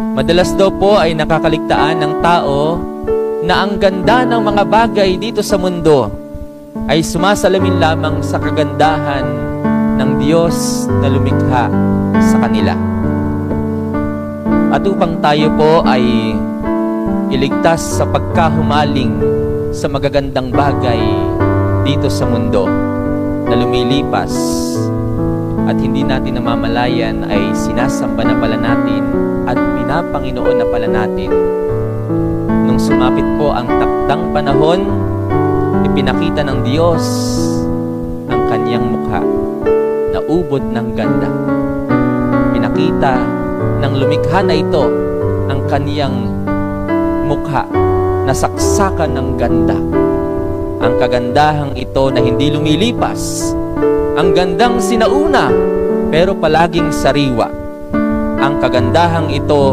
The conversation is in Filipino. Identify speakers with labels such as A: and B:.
A: Madalas daw po ay nakakaligtaan ng tao na ang ganda ng mga bagay dito sa mundo ay sumasalamin lamang sa kagandahan ng Diyos na lumikha sa kanila. At upang tayo po ay iligtas sa pagkahumaling sa magagandang bagay dito sa mundo na lumilipas at hindi natin namamalayan ay sinasamba na pala natin at pinapanginoon na pala natin. Nung sumapit po ang takdang panahon, ipinakita ng Diyos ang kanyang mukha na ubod ng ganda. Pinakita ng lumikha na ito ang kaniyang mukha na saksakan ng ganda. Ang kagandahang ito na hindi lumilipas. Ang gandang sinauna pero palaging sariwa. Ang kagandahang ito